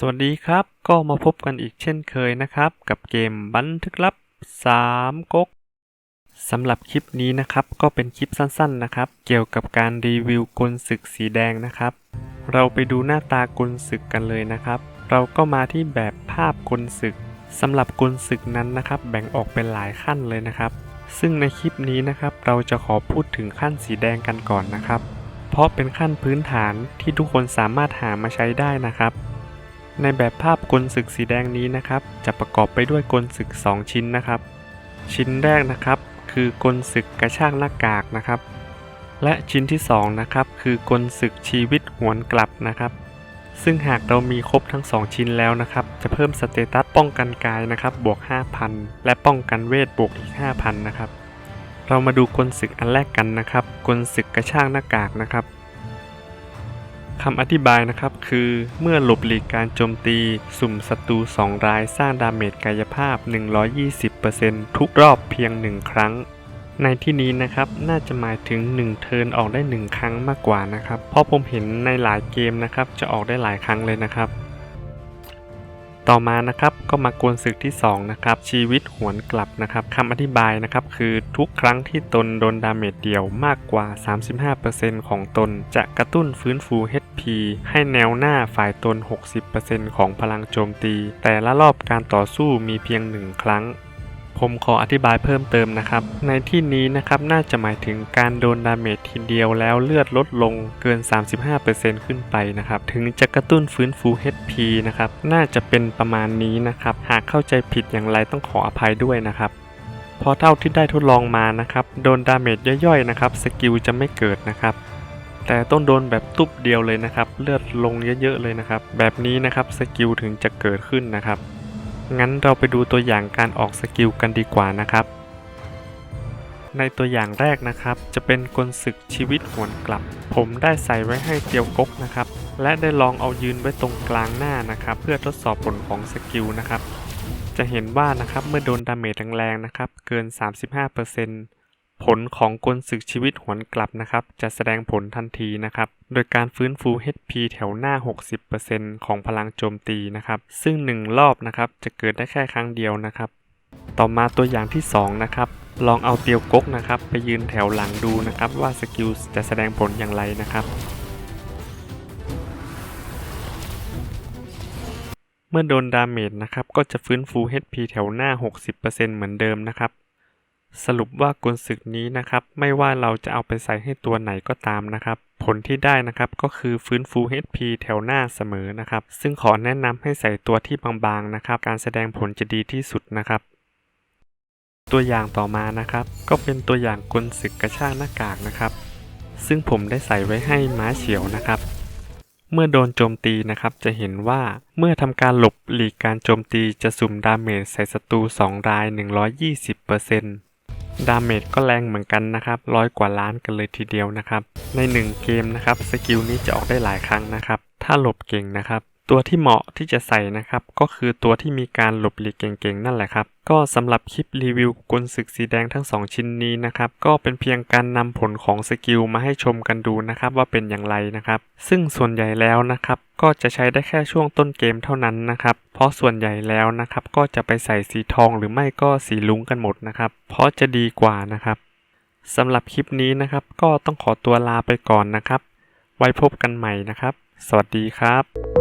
สวัสดีครับ ก็มาพบกันอีกเช่นเคยนะครับ กับเกมบันทึกลับ 3ก๊กสำหรับคลิปนี้นะครับ ก็เป็นคลิปสั้นๆนะครับ เกี่ยวกับการรีวิวกลศึกสีแดงนะครับ เราไปดูหน้าตากลศึกกันเลยนะครับ เราก็มาที่แบบภาพกลศึกสำหรับกลศึกนั้นนะครับ แบ่งออกเป็นหลายขั้นเลยนะครับ ซึ่งในคลิปนี้นะครับ เราจะขอพูดถึงขั้นสีแดงกันก่อนนะครับ เพราะเป็นขั้นพื้นฐานที่ทุกคนสามารถหามาใช้ได้นะครับ ในแบบภาพกลศึกสีแดงนี้นะครับ จะประกอบไปด้วยกลศึก 2 ชิ้นนะครับ ชิ้นแรกนะครับ คือกลศึกกระชากหน้ากากนะครับ และชิ้นที่2นะครับคือกลศึกชีวิตหวนกลับนะครับ ซึ่งหากเรามีครบทั้ง 2 ชิ้นแล้วนะครับ จะเพิ่มสเตตัสป้องกันกายนะครับบวก 5,000 และป้องกันเวทบวกอีก 5,000 นะครับ เรามาดูกลศึกอันแรกกันนะครับ กลศึกกระชากหน้ากากนะครับ คำอธิบายนะครับคือเมื่อหลบหลีกการโจมตี สุ่มศัตรู 2 รายสร้างดาเมจกายภาพ 120%ทุกรอบเพียง 1 ครั้ง ในที่นี้นะครับน่าจะหมายถึง 1 เทิร์นออกได้ 1 ครั้งมากกว่านะครับ เพราะผมเห็นในหลายเกมนะครับจะออกได้หลายครั้งเลยนะครับ ต่อมานะครับก็มากวนศึกที่2นะครับชีวิตหวนกลับนะครับคำอธิบายนะครับคือทุกครั้งที่ตนโดนดาเมจเดียวมากกว่า 35%ของตน จะกระตุ้นฟื้นฟู HP ให้แนวหน้าฝ่ายตน 60%ของพลังโจมตี แต่ละรอบการต่อสู้มีเพียง 1 ครั้ง ผมขออธิบายเพิ่มเติมนะครับ ในที่นี้นะครับน่าจะหมายถึงการโดนดาเมจทีเดียวแล้วเลือดลดลงเกิน 35%ขึ้นไปนะครับถึงจะกระตุ้นฟื้นฟู HP นะครับน่าจะเป็นประมาณนี้นะครับหากเข้าใจผิดอย่างไรต้องขออภัยด้วยนะครับพราะเท่าที่ได้ทดลองมานะครับโดนดาเมจย่อยๆนะครับสกิลจะไม่เกิดนะครับแต่ต้องโดนแบบตุ๊บเดียวเลยนะครับ เลือดลงเยอะๆเลยนะครับ แบบนี้นะครับสกิลถึงจะเกิดขึ้นนะครับ งั้นเราไปดูตัวอย่างการออกสกิลกันดีกว่านะครับ ในตัวอย่างแรกนะครับ จะเป็นกลศึกชีวิตหวนกลับ ผมได้ใส่ไว้ให้เตียวกกนะครับ และได้ลองเอายืนไว้ตรงกลางหน้านะครับ เพื่อทดสอบผลของสกิลนะครับ จะเห็นว่านะครับเมื่อโดนดาเมจแรงๆนะครับ เกิน 35% ผลของกลศึกชีวิตหวนกลับนะครับ จะแสดงผลทันทีนะครับ โดยการฟื้นฟู HP แถวหน้า 60%ของพลังโจมตีนะครับ ซึ่ง 1 รอบนะครับ จะเกิดได้แค่ครั้งเดียวนะครับ ต่อมาตัวอย่างที่ 2 นะครับ ลองเอาเตียวกกนะครับ ไปยืนแถวหลังดูนะครับ ว่าสกิลจะแสดงผลอย่างไรนะครับเมื่อโดนดาเมจนะครับ ก็จะฟื้นฟู HP แถวหน้า 60%เหมือนเดิมนะครับ สรุปว่ากลศึกนี้นะครับ ไม่ว่าเราจะเอาไปใส่ให้ตัวไหนก็ตามนะครับ ผลที่ได้นะครับก็คือฟื้นฟู HP แถวหน้าเสมอนะครับ ซึ่งขอแนะนำให้ใส่ตัวที่บางๆนะครับ การแสดงผลจะดีที่สุดนะครับ ตัวอย่างต่อมานะครับ ก็เป็นตัวอย่างกลศึกกระชากหน้ากากนะครับ ซึ่งผมได้ใส่ไว้ให้ม้าเฉียวนะครับเมื่อโดนโจมตีนะครับจะเห็นว่าเมื่อทำการหลบหลีกการโจมตีจะสุ่มดาเมจใส่ศัตรู2ราย 120% ดาเมจก็แรงเหมือนกันนะครับร้อยกว่าล้านกันเลยทีเดียวนะครับ ใน 1 เกมนะครับสกิลนี้จะออกได้หลายครั้งนะครับ ถ้าหลบเก่งนะครับ ตัวที่เหมาะที่จะใส่นะครับ ก็คือตัวที่มีการหลบหลีกเก่งๆ นั่นแหละครับ ก็สำหรับคลิปรีวิวกลศึกสีแดงทั้ง 2 ชิ้นนี้นะครับ ก็เป็นเพียงการนำผลของสกิลมาให้ชมกันดูนะครับว่าเป็นอย่างไรนะครับ ซึ่งส่วนใหญ่แล้วนะครับ ก็จะใช้ได้แค่ช่วงต้นเกมเท่านั้นนะครับ เพราะส่วนใหญ่แล้วนะครับ ก็จะไปใส่สีทองหรือไม่ก็สีลุงกันหมดนะครับ เพราะจะดีกว่านะครับสำหรับคลิปนี้นะครับ ก็ต้องขอตัวลาไปก่อนนะครับ ไว้พบกันใหม่นะครับ สวัสดีครับ